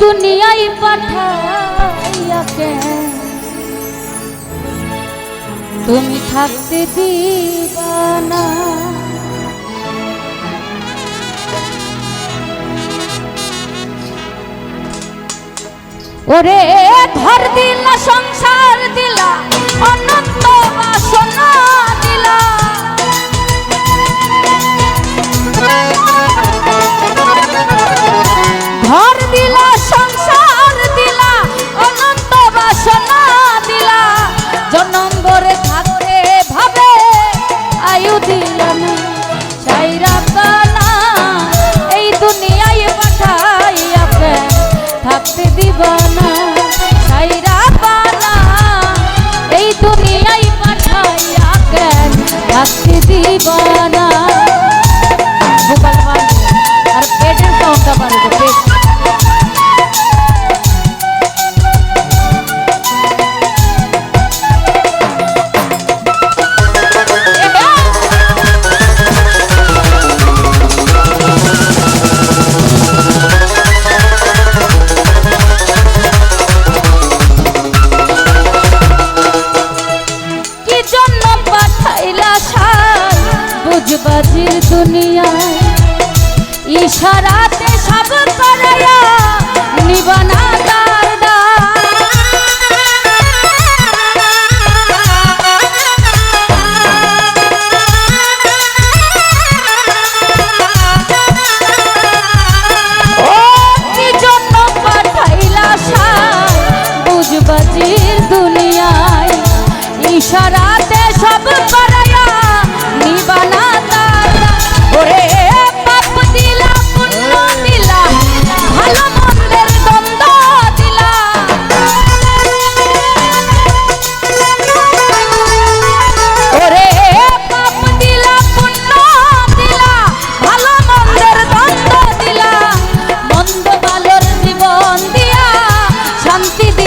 দুনিয়ায় পাঠাইয়া কেন তুমি থাকতে দিবা ওরে ঘর দিলা সংসার দিলা অনন্ত বাসনা। antes de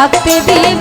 থাকতে দিবানা সাইরা